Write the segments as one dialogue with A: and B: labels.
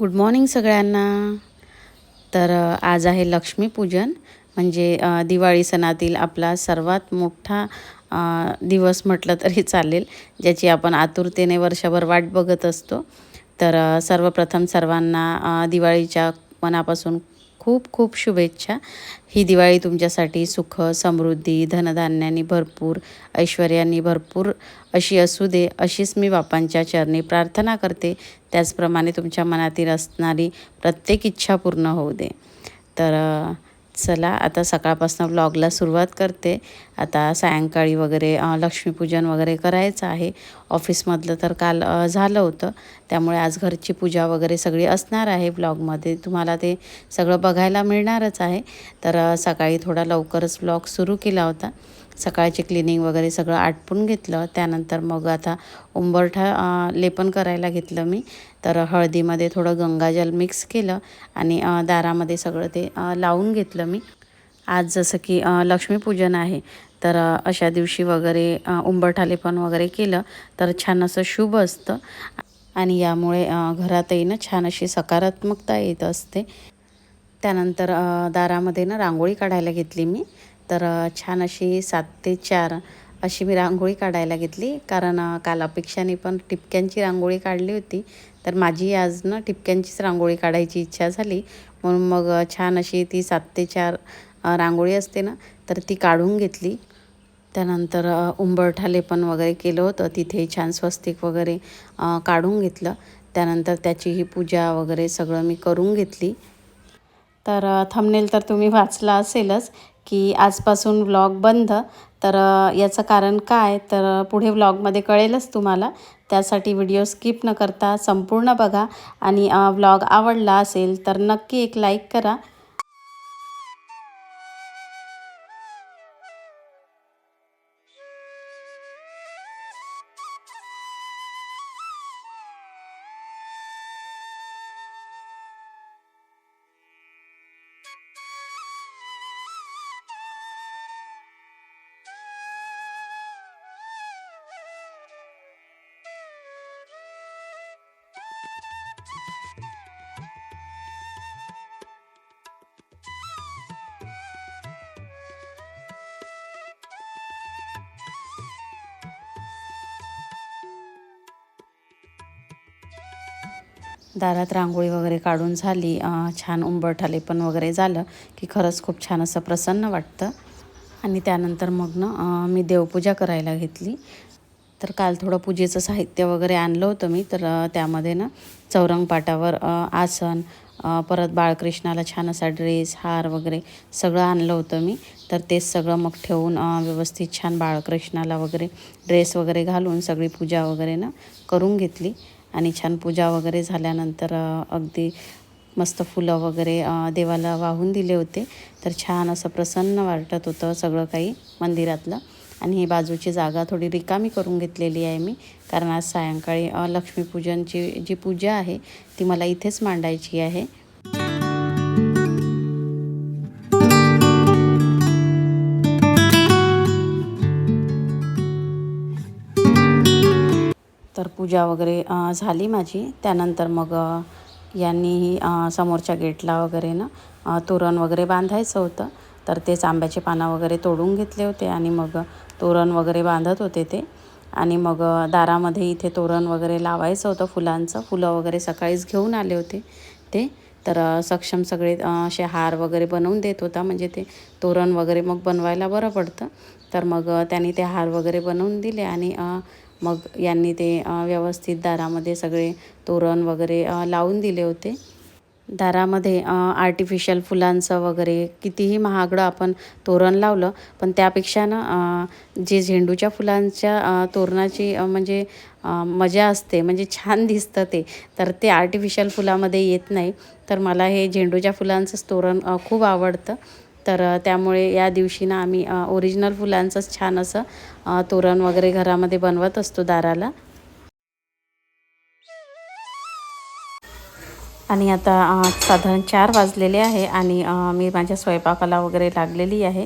A: Good morning सगळ्यांना. तर आज आहे लक्ष्मीपूजन म्हणजे दिवाळी सणातील आपला सर्वात मोठा दिवस म्हटलं तरी चालेल ज्याची आपण आतुरतेने वर्षभर वाट बघत असतो. तर सर्वप्रथम सर्वांना दिवाळीच्या मनापासून खूप खूप शुभेच्छा. ही दिवाळी तुमच्यासाठी सुख समृद्धी धनधान्यानी भरपूर ऐश्वर्यानी भरपूर अशी असू दे अशीच मी बापांच्या चरणी प्रार्थना करते. त्याचप्रमाणे तुमच्या मनातील असणारी प्रत्येक इच्छा पूर्ण होऊ दे. तर चला आता सकाळपासून ब्लॉगला सुरुवात करते. आता सायंकाळी वगैरे लक्ष्मीपूजन वगैरे करायचं आहे. ऑफिसमधलं तर काल झालं होतं. त्यामुळे आज घरची पूजा वगैरे सगळी असणार आहे ब्लॉगमध्ये तुम्हाला ते सगळं बघायला मिळणारच आहे. तर सकाळी थोडा लवकरच ब्लॉग सुरू केला होता. सकाळचे क्लिनिंग वगैरे सगळं आटपून घेतलं. त्यानंतर मग आता उंबरठा लेपन करायला घेतलं मी. तर हळदीमध्ये थोडं गंगाजल मिक्स केलं आणि दारामध्ये सगळं ते लावून घेतलं मी. आज जसं की लक्ष्मीपूजन आहे तर अशा दिवशी वगैरे उंबरठालेपण वगैरे केलं तर छान असं शुभ असतं. आणि यामुळे घरातही ना छान अशी सकारात्मकता येत असते. त्यानंतर दारामध्ये ना रांगोळी काढायला घेतली मी. तर छान अशी सात ते चार अशी मी रांगोळी काढायला घेतली. कारण कालापेक्षाने काल अपेक्षाने पण टिपक्यांची रांगोळी काढली होती. तर माझी आज ना टिपक्यांचीच रांगोळी काढायची इच्छा झाली. म्हणून मग छान अशी ती सात ते चार रांगोळी असते ना तर ती काढून घेतली. त्यानंतर उंबरठाले उंबरठा लेपन वगैरे केलं होतं. तिथे छान स्वस्तिक वगैरे काढून घेतलं. त्यानंतर त्याची ही पूजा वगैरे सगळं मी करून घेतली. तर थंबनेल तर तुम्ही वाचला असेलच की आजपासून व्लॉग बंद. तर याचं कारण काय? तर पुढे व्लॉगमध्ये कळेलच तुम्हाला. त्यासाठी व्हिडिओ स्किप न करता संपूर्ण बघा आणि व्लॉग आवडला असेल तर नक्की एक लाईक करा. दारात रांगोळी वगैरे काढून झाली. छान उंबरठाले पण वगैरे झालं की खरंच खूप छान असं प्रसन्न वाटतं. आणि त्यानंतर मग ना मी देवपूजा करायला घेतली. तर काल थोडं पूजेचं साहित्य वगैरे आणलं होतं मी तर त्यामध्ये ना चौरंग पाटावर आसन परत बाळकृष्णाला छान असा ड्रेस हार वगैरे सगळं आणलं होतं मी. तर तेच सगळं मग ठेवून व्यवस्थित छान बाळकृष्णाला वगैरे ड्रेस वगैरे घालून सगळी पूजा वगैरे ना करून घेतली. आणि छान पूजा वगैरे झाल्यानंतर अगदी मस्त फुलं वगैरे देवाला वाहून दिले होते. तर छान असं प्रसन्न वाटत होतं सगळं काही मंदिरातलं. आणि ही बाजूची जागा थोडी रिकामी करून घेतलेली आहे मी. कारण आज सायंकाळी लक्ष्मीपूजनची जी पूजा आहे ती मला इथेच मांडायची आहे. तर पूजा वगैरे झाली माझी. त्यानंतर मग यांनीही समोरच्या गेटला वगैरे ना तोरण वगैरे बांधायचं होतं. तर तेच आंब्याचे पानं वगैरे तोडून घेतले होते आणि मग तोरण वगैरे बांधत होते ते. आणि मग दारामध्ये इथे तोरण वगैरे लावायचं होतं फुलांचं. फुलं वगैरे सकाळीच घेऊन आले होते ते. तर सक्षम सगळे असे हार वगैरे बनवून देत होता. म्हणजे ते तोरण वगैरे मग बनवायला बरं पडतं. तर मग त्यांनी ते हार वगैरे बनवून दिले आणि मग यांनी ते व्यवस्थित दारामध्ये सगळे तोरण वगैरे लावून दिले होते. दारामध्ये आर्टिफिशियल फुलांचं वगैरे कितीही महागडं आपण तोरण लावलं पण त्यापेक्षा ना जे झेंडूच्या फुलांच्या तोरणाची म्हणजे मजा असते म्हणजे छान दिसतं ते तर ते आर्टिफिशियल फुलामध्ये येत नाही. तर मला हे झेंडूच्या फुलांचंच तोरण खूप आवडतं. तर त्यामुळे या दिवशी ना आम्ही ओरिजिनल फुलांचंच छान असं तोरण वगैरे घरामध्ये बनवत असतो दाराला. आणि आता साधारण चार वाजलेले आहे आणि मी माझ्या स्वयंपाकाला वगैरे लागलेली आहे.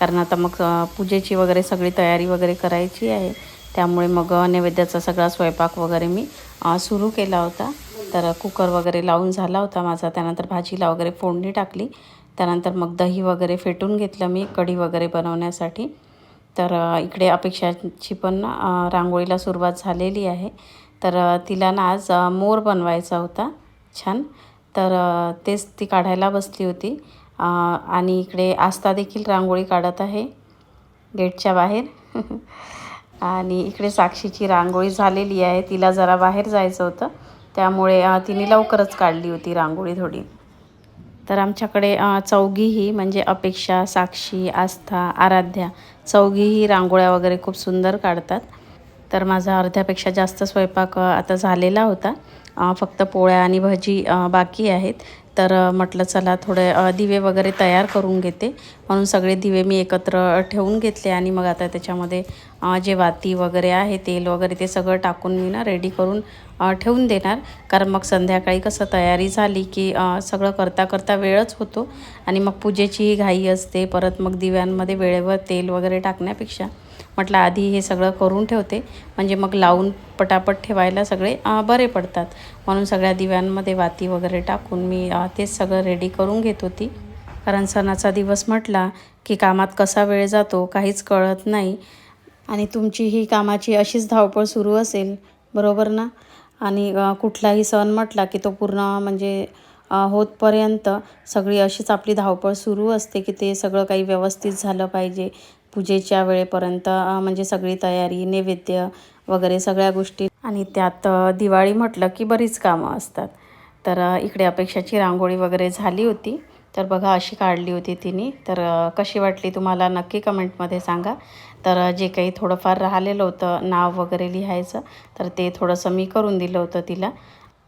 A: कारण आता मग पूजेची वगैरे सगळी तयारी वगैरे करायची आहे. त्यामुळे मग नैवेद्याचा सगळा स्वयंपाक वगैरे मी सुरू केला होता. तर कुकर वगैरे लावून झाला होता माझा. त्यानंतर भाजीला वगैरे फोडणी टाकली. त्यानंतर मग दही वगैरे फेटून घेतलं मी कढी वगैरे बनवण्यासाठी. तर इकडे अपेक्षाची पण रांगोळीला सुरुवात झालेली आहे. तर तिला ना आज मोर बनवायचा होता. छान. तर तेच ती काढायला बसली होती. आणि इकडे आस्था देखील रांगोळी काढत आहे. गेटच्या बाहेर. आणि इकडे साक्षीची रांगोळी झालेली आहे. तिला जरा बाहेर जायचं होतं. त्यामुळे तिने लवकरच काढली होती रांगोळी थोडी. तर आमच्याकडे चौघीही म्हणजे अपेक्षा साक्षी आस्था आराध्या चौघीही रांगोळ्या वगैरे खूप सुंदर काढतात. तर माझा अर्ध्यापेक्षा जास्त स्वयंपाक आता झालेला होता. फक्त पोळ्या आणि भजी बाकी आहेत. तर म्हटलं चला थोडे दिवे वगैरे तयार करून घेते. म्हणून सगळे दिवे मी एकत्र ठेवून घेतले आणि मग आता त्याच्यामध्ये जे वाती वगैरे आहे तेल वगैरे ते सगळं टाकून मी ना रेडी करून ठेवून देणार. कारण मग संध्याकाळी कसं तयारी झाली की सगळं करता करता वेळच होतो. आणि मग पूजेचीही घाई असते. परत मग दिव्यांमध्ये वेळेवर तेल वगैरे टाकण्यापेक्षा. म्हटलं आधी हे सगळं करून ठेवते. म्हणजे मग लावून पटापट ठेवायला सगळे बरे पडतात. म्हणून सगळ्या दिव्यांमध्ये वाती वगैरे टाकून मी तेच सगळं रेडी करून घेत होती. कारण सणाचा दिवस म्हटला की कामात कसा वेळ जातो काहीच कळत नाही. आणि तुमची ही कामाची अशीच धावपळ सुरू असेल बरोबर ना? आणि कुठलाही सण म्हटला की तो पूर्ण म्हणजे होतपर्यंत सगळी अशीच आपली धावपळ सुरू असते की ते सगळं काही व्यवस्थित झालं पाहिजे. पूजेच्या वेळेपर्यंत म्हणजे सगळी तयारी नैवेद्य वगैरे सगळ्या गोष्टी. आणि त्यात दिवाळी म्हटलं की बरीच कामं असतात. तर इकडे अपेक्षाची रांगोळी वगैरे झाली होती. तर बघा अशी काढली होती तिने. तर कशी वाटली तुम्हाला? नक्की कमेंटमध्ये सांगा. तर जे काही थोडंफार राहिलेलं होतं नाव वगैरे लिहायचं तर ते थोडंसं मी करून दिलं होतं तिला.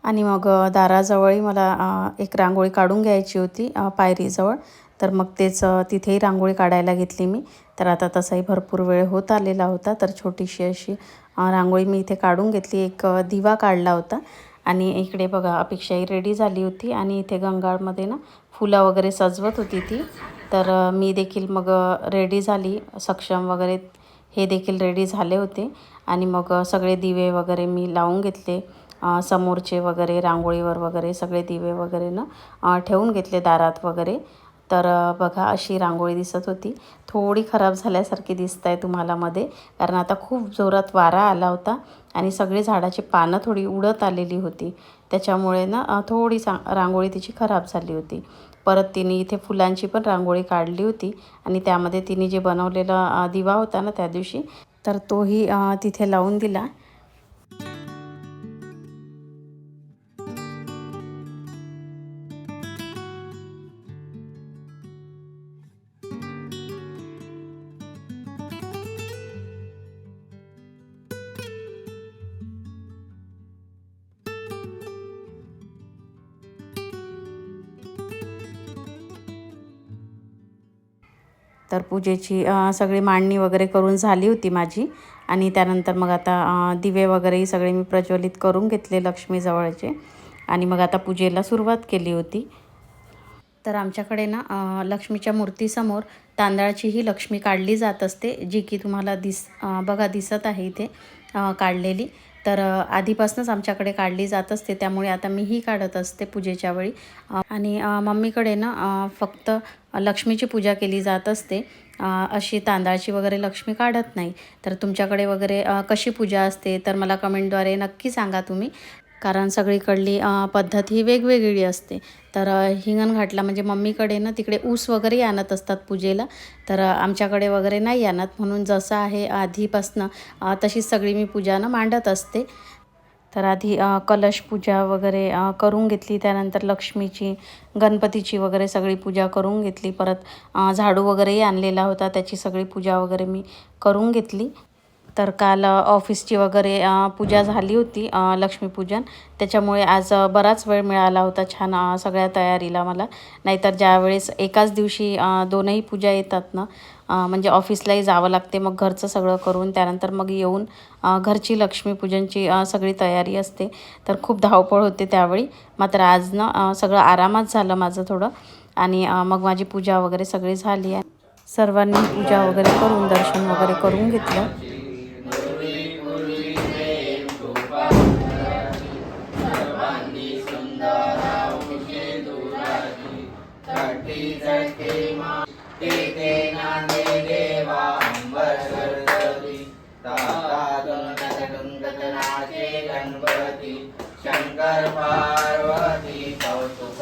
A: आणि मग दाराजवळही मला एक रांगोळी काढून घ्यायची होती पायरीजवळ. तर मग तेच तिथेही रांगोळी काढायला घेतली मी. तर आता तसाही भरपूर वेळ होत आलेला होता. तर छोटीशी अशी रांगोळी मी इथे काढून घेतली. एक दिवा काढला होता. आणि इकडे बघा अपेक्षाही रेडी झाली होती. आणि इथे गंगाळमध्ये ना फुलं वगैरे सजवत होती ती. तर मी देखील मग रेडी झाली. सक्षम वगैरे हे देखील रेडी झाले होते. आणि मग सगळे दिवे वगैरे मी लावून घेतले. समोरचे वगैरे रांगोळीवर वगैरे सगळे दिवे वगैरे ना ठेवून घेतले दारात वगैरे. तर बघा अशी रांगोळी दिसत होती. थोडी खराब झाल्यासारखी दिसत आहे तुम्हाला मध्ये कारण आता खूप जोरात वारा आला होता आणि सगळी झाडाची पानं थोडी उडत आलेली होती. त्याच्यामुळे ना थोडी सा रांगोळी तिची खराब झाली होती. परत तिने इथे फुलांची पण रांगोळी काढली होती आणि त्यामध्ये तिने जे बनवलेला दिवा होता ना त्या दिवशी तर तोही तिथे लावून दिला. तर पूजेची सगळी मांडणी वगैरे करून झाली होती माझी. आणि त्यानंतर मग आता दिवे वगैरेही सगळे मी प्रज्वलित करून घेतले लक्ष्मीजवळचे. आणि मग आता पूजेला सुरुवात केली होती. तर आमच्याकडे ना लक्ष्मीच्या मूर्तीसमोर तांदळाची ही लक्ष्मी काढली जात असते जी की तुम्हाला दिस बघा दिसत आहे इथे काढलेली. तर आधीपासूनच आमच्याकडे काढली जात असते. त्यामुळे आता मीही काढत असते पूजेच्या वेळी. आणि मम्मीकडे ना फक्त लक्ष्मीची पूजा केली जात असते. अशी तांदळाची वगैरे लक्ष्मी काढत नाही. तर तुमच्याकडे वगैरे कशी पूजा असते? तर मला कमेंटद्वारे नक्की सांगा तुम्ही. कारण सगळीकडली पद्धत ही वेगवेगळी असते. तर हिंगण हिंगणघाटला म्हणजे मम्मीकडे ना तिकडे ऊस वगैरे आणत असतात पूजेला. तर आमच्याकडे वगैरे नाही आणत. म्हणून जसं आहे आधीपासनं तशीच सगळी मी पूजा ना मांडत असते. तर आधी कलश पूजा वगैरे करून घेतली. त्यानंतर लक्ष्मीची गणपतीची वगैरे सगळी पूजा करून घेतली. परत झाडू वगैरेही आणलेला होता. त्याची सगळी पूजा वगैरे मी करून घेतली. तर काल ऑफिसची वगैरे पूजा झाली होती लक्ष्मीपूजन. त्याच्यामुळे आज बराच वेळ मिळाला होता छान सगळ्या तयारीला मला. नाहीतर ज्यावेळेस एकाच दिवशी दोनही पूजा येतात ना म्हणजे ऑफिसलाही जावं लागते मग घरचं सगळं करून त्यानंतर मग येऊन घरची लक्ष्मीपूजनची सगळी तयारी असते. तर खूप धावपळ होते त्यावेळी. मात्र आज ना सगळं आरामात झालं माझं थोडं. आणि मग माझी पूजा वगैरे सगळी झाली आहे. सर्वांनी पूजा वगैरे करून दर्शन वगैरे करून घेतलं.
B: गणपती. शंकर पार्वती कौतुक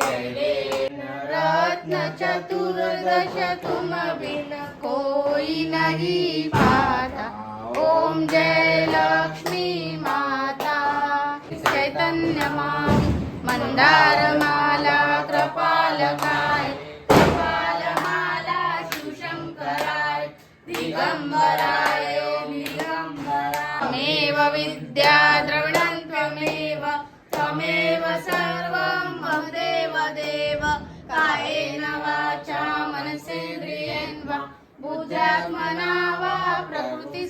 B: जय
C: रत्न चतुर्दश तुम बिन कोई नहीं पाता. ओम जय लक्ष्मी माता. चैतन्य मां मंदार माला विद्या द्रविणं त्वमेव त्वमेव सर्वं वदेव देव। कायेन वाचा मनसेन्द्रियेण वा बुद्ध्यात्मना वा प्रकृती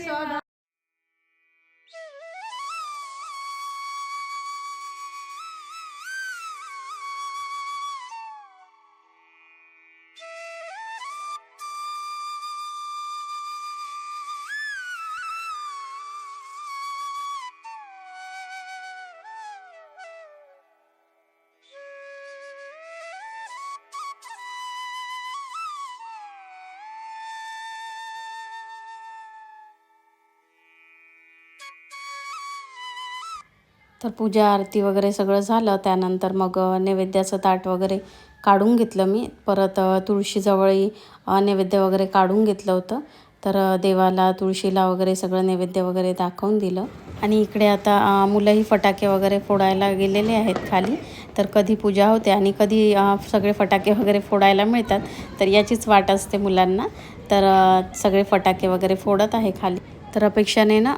A: तर पूजा आरती वगैरे सगळं झालं. त्यानंतर मग नैवेद्याचं ताट वगैरे काढून घेतलं मी. परत तुळशीजवळही नैवेद्य वगैरे काढून घेतलं होतं. तर देवाला तुळशीला वगैरे सगळं नैवेद्य वगैरे दाखवून दिलं. आणि इकडे आता मुलंही फटाके वगैरे फोडायला गेलेले आहेत खाली. तर कधी पूजा होते आणि कधी सगळे फटाके वगैरे फोडायला मिळतात. तर याचीच वाट असते मुलांना. तर सगळे फटाके वगैरे फोडत आहे खाली. तर अपेक्षाने ना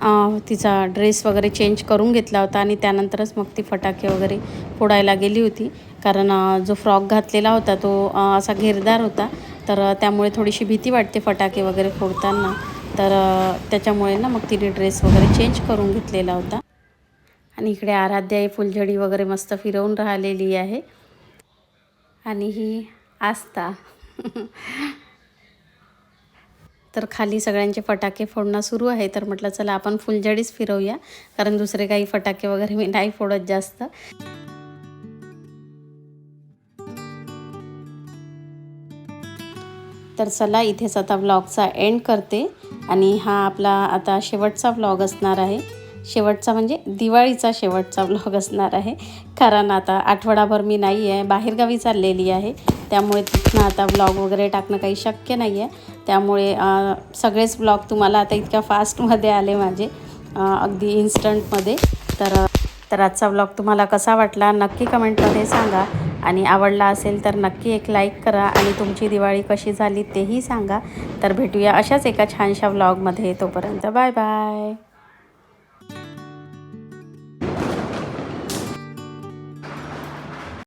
A: तिचा ड्रेस वगैरे चेंज करून घेतला होता आणि त्यानंतरच मग ती फटाके वगैरे फोडायला गेली होती. कारण जो फ्रॉक घातलेला होता तो असा घेरदार होता. तर त्यामुळे थोडीशी भीती वाटते फटाके वगैरे फोडताना. तर त्याच्यामुळे ना मग तिने ड्रेस वगैरे चेंज करून घेतलेला होता. आणि इकडे आराध्या ही फुलझडी वगैरे मस्त फिरवून राहिलेली आहे. आणि ही आस्था. तर खाली सगळ्यांचे फटाके फोडणं सुरू आहे. तर म्हटलं चला आपण फुलझडीच फिरवूया. कारण दुसरे काही फटाके वगैरे मी नाही फोडत जास्त. तर चला इथेच आता व्लॉगचा एंड करते. आणि हा आपला आता शेवटचा व्लॉग असणार आहे. शेवटचा म्हणजे दिवाळीचा शेवटचा व्लॉग असणार आहे. कारण आता आठवडाभर मी नाही आहे बाहेरगावी चाललेली आहे. त्यामुळे तिथनं आता व्लॉग वगैरे टाकणं काही शक्य नाही आहे त्यामुळे सगळेच व्लॉग तुम्हाला आता इतक्या फास्टमध्ये आले माझे अगदी इन्स्टंटमध्ये तर तर आजचा व्लॉग तुम्हाला कसा वाटला नक्की कमेंटमध्ये सांगा. आणि आवडला असेल तर नक्की एक लाईक करा आणि तुमची दिवाळी कशी झाली तेही सांगा. तर भेटूया अशाच एका छानशा व्लॉगमध्ये तोपर्यंत. Bye bye